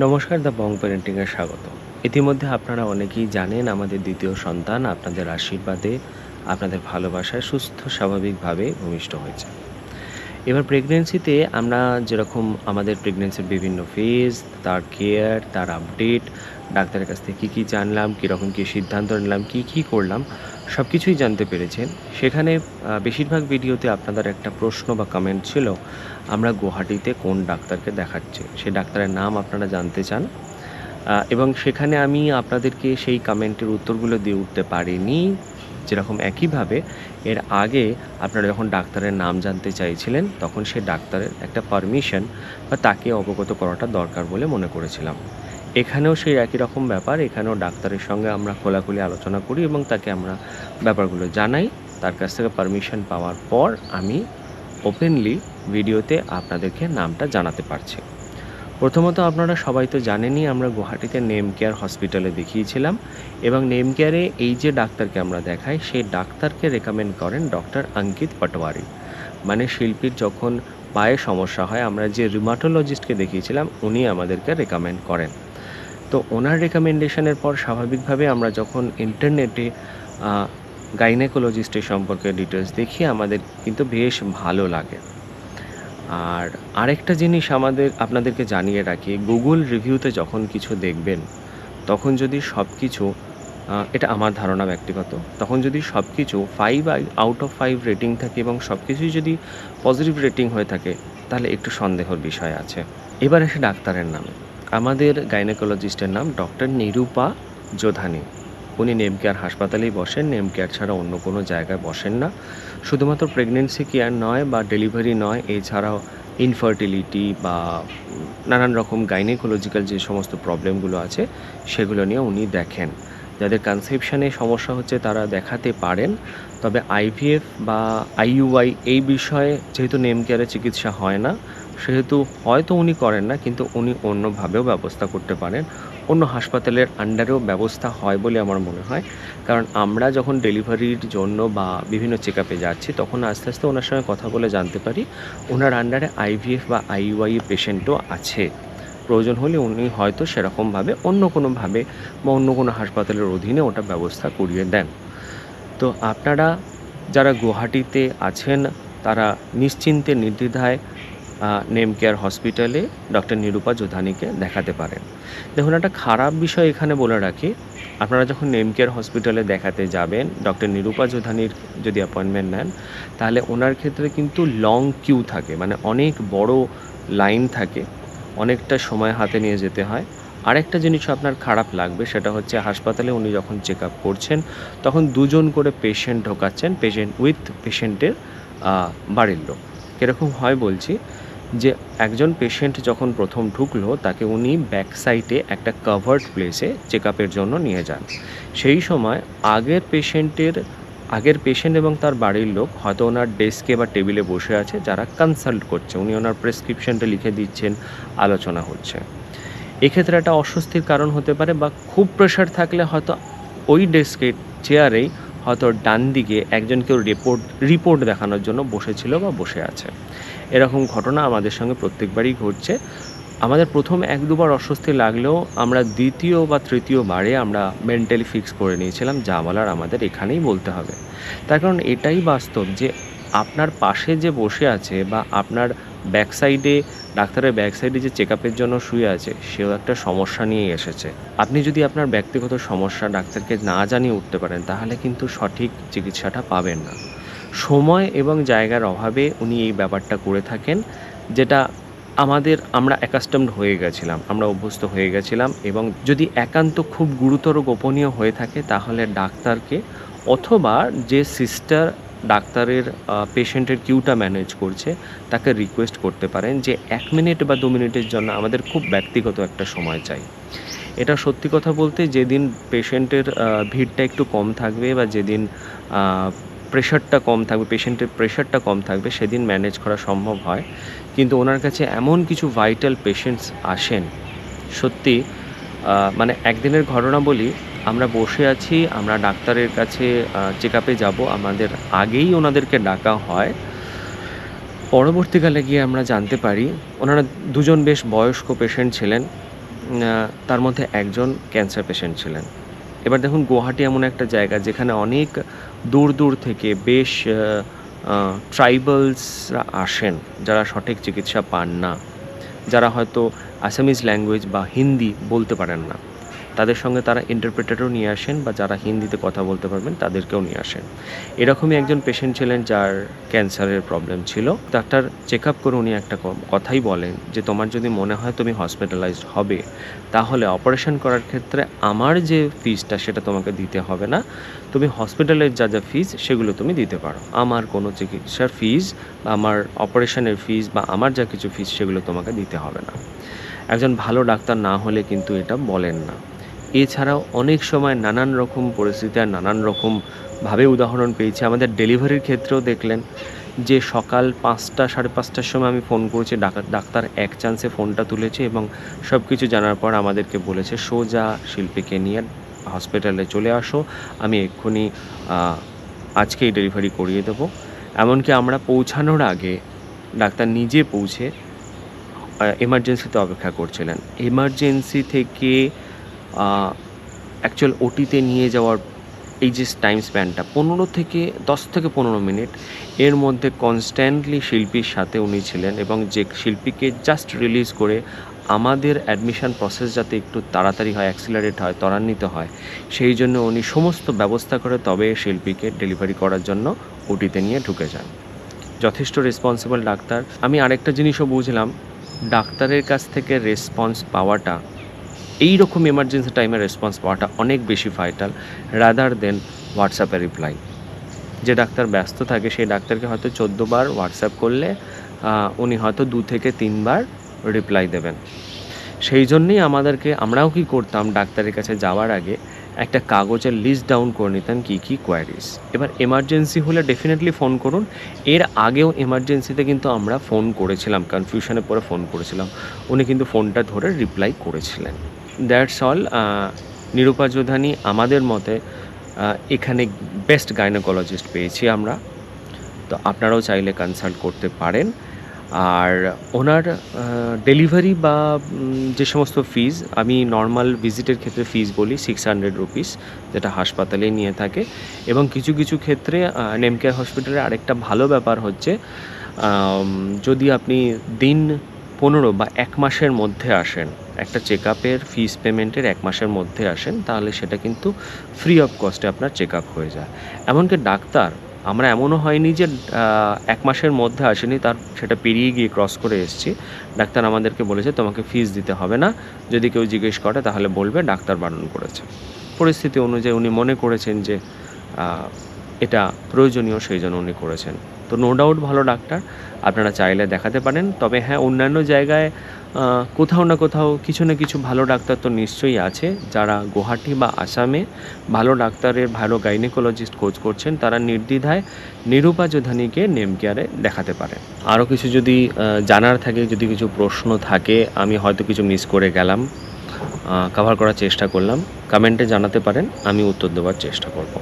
নমস্কার, the Bong প্যারেন্টিংয়ে স্বাগত। ইতিমধ্যে আপনারা অনেকেই জানেন আমাদের দ্বিতীয় সন্তান আপনাদের আশীর্বাদে, আপনাদের ভালোবাসায় সুস্থ, স্বাভাবিকভাবে ভূমিষ্ঠ হয়েছে। এবার প্রেগনেন্সিতে আমরা যেরকম আমাদের প্রেগনেন্সির বিভিন্ন ফেজ তার কেয়ার তার আপডেট ডাক্তারের কাছ থেকে কী কী জানলাম, কীরকম কী সিদ্ধান্ত নিলাম, কী কী করলাম সব কিছুই জানতে পেরেছেন। সেখানে বেশিরভাগ ভিডিওতে আপনাদের একটা প্রশ্ন বা কমেন্ট ছিল, আমরা গুয়াহাটিতে কোন ডাক্তারকে দেখাচ্ছি? সেই ডাক্তারের নাম আপনারা জানতে চান। এবং সেখানে আমি আপনাদেরকে সেই কমেন্টের উত্তরগুলো দিয়ে উঠতে পারিনি। যেরকম একইভাবে, এর আগে আপনারা যখন ডাক্তারের নাম জানতে চাইছিলেন, তখন সে ডাক্তারের একটা পারমিশন বা তাকে অবগত করাটা দরকার বলে মনে করেছিলাম। এখানেও সেই একই রকম ব্যাপার। এখানেও ডাক্তারের সঙ্গে আমরা খোলাখুলি আলোচনা করি এবং তাকে আমরা ব্যাপারগুলো জানাই। তার কাছ থেকে পারমিশন পাওয়ার পর আমি ওপেনলি ভিডিওতে আপনাদেরকে নামটা জানাতে পারছি। প্রথমত আপনারা সবাই তো জানেনই, আমরা গুয়াহাটিতে নেম কেয়ার হসপিটালে দেখিয়েছিলাম এবং নেম কেয়ারে এই যে ডাক্তারকে আমরা দেখাই, সেই ডাক্তারকে রেকমেন্ড করেন ডক্টর অঙ্কিত পটওয়ারি। মানে শিল্পীর যখন পায়ে সমস্যা হয়, আমরা যে রিমাটোলজিস্টকে দেখিয়েছিলাম, উনি আমাদেরকে রেকমেন্ড করেন। তো ওনার রেকমেন্ডেশনের পর স্বাভাবিকভাবে আমরা যখন ইন্টারনেটে গাইনেকোলজিস্টের সম্পর্কে ডিটেলস দেখি, আমাদের কিন্তু বেশ ভালো লাগে। আর আরেকটা জিনিস আমাদের, আপনাদেরকে জানিয়ে রাখি, গুগল রিভিউতে যখন কিছু দেখবেন, তখন যদি সব কিছু এটা আমার ধারণা ব্যক্তিগত, তখন যদি সব কিছু five out of five rating থাকে এবং সব কিছুই যদি পজিটিভ রেটিং হয়ে থাকে, তাহলে একটু সন্দেহর বিষয় আছে। এবার এসে ডাক্তারের নামে। আমাদের গাইনেকোলজিস্টের নাম ডক্টর নিরূপা যোধানি উনি নেম কেয়ার হাসপাতালেই বসেন, নেম কেয়ার ছাড়া অন্য কোনো জায়গায় বসেন না। শুধুমাত্র প্রেগনেন্সি কেয়ার নয় বা ডেলিভারি নয়, এছাড়াও ইনফার্টিলিটি বা নানান রকম গাইনেকোলজিক্যাল যে সমস্ত প্রবলেমগুলো আছে, সেগুলো নিয়ে উনি দেখেন। যাদের কনসেপশনে সমস্যা হচ্ছে তারা দেখাতে পারেন। তবে আইভিএফ বা আইইউআই এই বিষয়ে যেহেতু নেম কেয়ারে চিকিৎসা হয় না, সেহেতু হয়তো উনি করেন না, কিন্তু উনি অন্যভাবেও ব্যবস্থা করতে পারেন। অন্য হাসপাতালের আন্ডারেও ব্যবস্থা হয় বলে আমার মনে হয়। কারণ আমরা যখন ডেলিভারির জন্য বা বিভিন্ন চেক আপে যাচ্ছি, তখন আস্তে আস্তে ওনার সঙ্গে কথা বলে জানতে পারি। ওনার আন্ডারে আইভিএফ বা আইইউআই পেশেন্টও আছে। প্রয়োজন হলে উনি হয়তো সেরকমভাবে অন্য কোনোভাবে বা অন্য কোনো হাসপাতালের অধীনে ওটা ব্যবস্থা করিয়ে দেন। তো আপনারা যারা গুয়াহাটিতে আছেন, তারা নিশ্চিন্তে নির্দ্বিধায় নেম কেয়ার হসপিটালে ডক্টর নিরূপা যোধানিকে দেখাতে পারেন। দেখুন, একটা খারাপ বিষয় এখানে বলে রাখি, আপনারা যখন নেম কেয়ার হসপিটালে দেখাতে যাবেন, ডক্টর নিরূপা যোধানির যদি অ্যাপয়েন্টমেন্ট নেন, তাহলে ওনার ক্ষেত্রে কিন্তু লং কিউ থাকে মানে অনেক বড় লাইন থাকে। অনেকটা সময় হাতে নিয়ে যেতে হয়। আরেকটা জিনিস আপনার খারাপ লাগবে, সেটা হচ্ছে হাসপাতালে উনি যখন চেক করছেন, তখন দুজন করে পেশেন্ট ঢোকাচ্ছেন পেশেন্ট উইথ পেশেন্টের বাড়ির লোক। কীরকম হয় বলছি যে, একজন পেশেন্ট যখন প্রথম ঢুকলো, তাকে উনি ব্যাক সাইডে একটা কাভার্ড প্লেসে চেক জন্য নিয়ে যান। সেই সময় আগের পেশেন্টের আগের পেশেন্ট এবং তার বাড়ির লোক হয়তো ওনার ডেস্কে বা টেবিলে বসে আছে, যারা কনসাল্ট করছে। উনি ওনার প্রেসক্রিপশনটা লিখে দিচ্ছেন, আলোচনা হচ্ছে। এক্ষেত্রে একটা অস্বস্তির কারণ হতে পারে বা খুব প্রেশার থাকলে হয়তো ওই ডেস্কে চেয়ারেই হয়তো ডান দিকে একজন কেউ রিপোর্ট রিপোর্ট দেখানোর জন্য বসেছিল বা বসে আছে। এরকম ঘটনা আমাদের সঙ্গে প্রত্যেকবারই ঘটছে। আমাদের প্রথম এক দুবার অস্বস্তি লাগলেও আমরা দ্বিতীয় বা তৃতীয় বারে আমরা মেন্টালি ফিক্স করে নিয়েছিলাম, যা বলার আমাদের এখানেই বলতে হবে। তার কারণ এটাই বাস্তব যে আপনার পাশে যে বসে আছে বা আপনার ব্যাক সাইডে ডাক্তারের ব্যাক সাইডে যে চেক জন্য শুয়ে আছে, সেও একটা সমস্যা নিয়ে এসেছে। আপনি যদি আপনার ব্যক্তিগত সমস্যা ডাক্তারকে না জানিয়ে উঠতে পারেন, তাহলে কিন্তু সঠিক চিকিৎসাটা পাবেন না। সময় এবং জায়গার অভাবে উনি এই ব্যাপারটা করে থাকেন, যেটা আমাদের আমরা অ্যাকাস্টমড হয়ে গেছিলাম, আমরা অভ্যস্ত হয়ে গেছিলাম এবং যদি একান্ত খুব গুরুতর গোপনীয় হয়ে থাকে তাহলে ডাক্তারকে অথবা যে সিস্টার ডাক্তারের পেশেন্টের কিউটা ম্যানেজ করছে তাকে রিকোয়েস্ট করতে পারেন যে এক মিনিট বা দু মিনিটের জন্য আমাদের খুব ব্যক্তিগত একটা সময় চাই। এটা সত্যি কথা বলতে যেদিন পেশেন্টের ভিড়টা একটু কম থাকবে বা যেদিন প্রেশারটা কম থাকবে পেশেন্টের প্রেশারটা কম থাকবে, সেদিন ম্যানেজ করা সম্ভব হয়। কিন্তু ওনার কাছে এমন কিছু ভাইটাল পেশেন্টস আসেন, সত্যি মানে একদিনের ঘটনা বলি, আমরা বসে আছি, আমরা ডাক্তারের কাছে চেক আপে যাব, আমাদের আগেই ওনাদেরকে ডাকা হয়। পরবর্তীকালে গিয়ে আমরা জানতে পারি, ওনারা দুজন বেশ বয়স্ক পেশেন্ট ছিলেন তার মধ্যে একজন ক্যান্সার পেশেন্ট ছিলেন। এবার দেখুন, গুয়াহাটি এমন একটা জায়গা যেখানে অনেক দূর দূর থেকে বেশ ট্রাইবালসরা আসেন, যারা সঠিক চিকিৎসা পান না, যারা হয়তো আসামিজ ল্যাঙ্গুয়েজ বা হিন্দি বলতে পারেন না। তাদের সঙ্গে তারা ইন্টারপ্রেটারও নিয়ে আসেন বা যারা হিন্দিতে কথা বলতে পারবেন তাদেরকেও নিয়ে আসেন। এরকমই একজন পেশেন্ট ছিলেন যার ক্যান্সারের প্রবলেম ছিল। ডাক্তার চেক আপ করে উনি একটা কথাই বলেন যে, তোমার যদি মনে হয় তুমি হসপিটালাইজড হবে, তাহলে অপারেশন করার ক্ষেত্রে আমার যে ফিজটা সেটা তোমাকে দিতে হবে না। তুমি হসপিটালের যা যা ফিজ সেগুলো তুমি দিতে পারো। আমার কোনো চিকিৎসার ফিজ বা আমার অপারেশনের ফিজ বা আমার যা কিছু ফিজ সেগুলো তোমাকে দিতে হবে না। একজন ভালো ডাক্তার না হলে কিন্তু এটা বলেন না। এছাড়াও অনেক সময় নানান রকম পরিস্থিতি আর নানান রকম ভাবে উদাহরণ পেয়েছি। আমাদের ডেলিভারির ক্ষেত্রেও দেখলেন যে সকাল পাঁচটা, সাড়ে পাঁচটার সময় আমি ফোন করেছি। ডাকা- ডাক্তার এক চান্সে ফোনটা তুলেছে এবং সব কিছু জানার পর আমাদেরকে বলেছে, সোজা শিল্পীকে নিয়ে হসপিটালে চলে আসো। আমি এক্ষুনি আজকেই ডেলিভারি করিয়ে দেবো। এমনকি আমরা পৌঁছানোর আগে ডাক্তার নিজে পৌঁছে এমার্জেন্সিতে অপেক্ষা করছিলেন। এমার্জেন্সি থেকে অ্যাকচুয়াল ওটিতে নিয়ে যাওয়ার এই যে টাইম স্প্যানটা পনেরো থেকে দশ থেকে পনেরো মিনিট, এর মধ্যে কনস্ট্যান্টলি শিল্পীর সাথে উনি ছিলেন এবং যে শিল্পীকে জাস্ট রিলিজ করে আমাদের অ্যাডমিশন প্রসেস যাতে একটু তাড়াতাড়ি হয় অ্যাক্সিলারেট হয়, ত্বরান্বিত হয়, সেই জন্য উনি সমস্ত ব্যবস্থা করে তবে শিল্পীকে ডেলিভারি করার জন্য ওটিতে নিয়ে ঢুকে যান। যথেষ্ট রেসপন্সিবল ডাক্তার। আমি আরেকটা জিনিসও বুঝলাম, ডাক্তারের কাছ থেকে রেসপন্স পাওয়াটা এই রকম এমার্জেন্সি টাইমে রেসপন্স পাওয়াটা অনেক বেশি ভাইটাল রাদার দেন হোয়াটসঅ্যাপে রিপ্লাই যে ডাক্তার ব্যস্ত থাকে, সেই ডাক্তারকে হয়তো চোদ্দ বার হোয়াটসঅ্যাপ করলে উনি হয়তো দু থেকে তিনবার রিপ্লাই দেবেন। সেই জন্যই আমাদেরকে, আমরাও কি করতাম, ডাক্তারের কাছে যাওয়ার আগে একটা কাগজের লিস্ট ডাউন করে নিতাম কী কী কোয়ারিজ এবার এমার্জেন্সি হলে ডেফিনেটলি ফোন করুন। এর আগেও এমার্জেন্সিতে কিন্তু আমরা ফোন করেছিলাম কনফিউশনে পরে ফোন করেছিলাম। উনি কিন্তু ফোনটা ধরে রিপ্লাই করেছিলেন। দ্যাটস অল নিরূপা যোধানি আমাদের মতে এখানে বেস্ট গাইনোকোলজিস্ট পেয়েছি আমরা। তো আপনারাও চাইলে কনসাল্ট করতে পারেন। আর ওনার ডেলিভারি বা যে সমস্ত ফিজ, আমি নর্মাল ভিজিটের ক্ষেত্রে ফিজ বলি সিক্স হান্ড্রেড রুপিস যেটা হাসপাতালে নিয়ে থাকে। এবং কিছু কিছু ক্ষেত্রে নেমকেয়ার হসপিটালে আরেকটা ভালো ব্যাপার হচ্ছে যদি আপনি দিন পনেরো বা এক মাসের মধ্যে আসেন, একটা চেক আপের ফিস পেমেন্টের এক মাসের মধ্যে আসেন, তাহলে সেটা কিন্তু ফ্রি অফ কস্টে আপনার চেক আপ হয়ে যায়। এমনকি ডাক্তার, আমরা এমনও হয়নি যে এক মাসের মধ্যে আসেনি, তার সেটা পেরিয়ে গিয়ে ক্রস করে এসেছি। ডাক্তার আমাদেরকে বলেছে, তোমাকে ফিস দিতে হবে না। যদি কেউ জিজ্ঞেস করে, তাহলে বলবে, ডাক্তার বারণ করেছে। পরিস্থিতি অনুযায়ী উনি মনে করেছেন যে এটা প্রয়োজনীয়, সেই জন্য উনি করেছেন। তো নো ডাউট ভালো ডাক্তার, আপনারা চাইলে দেখাতে পারেন। তবে হ্যাঁ অন্যান্য জায়গায় কোথাও না কোথাও কিছু না কিছু ভালো ডাক্তার তো নিশ্চয়ই আছে। যারা গুয়াহাটি বা আসামে ভালো ডাক্তারের, ভালো গাইনিকোলজিস্ট খোঁজ করছেন, তারা নির্দ্বিধায় নিরূপা যোধানিকে নেম কেয়ারে দেখাতে পারে আরও কিছু যদি জানার থাকে, যদি কিছু প্রশ্ন থাকে, আমি হয়তো কিছু মিস করে গেলাম কভার করার চেষ্টা করলাম। কমেন্টে জানাতে পারেন, আমি উত্তর দেওয়ার চেষ্টা করব।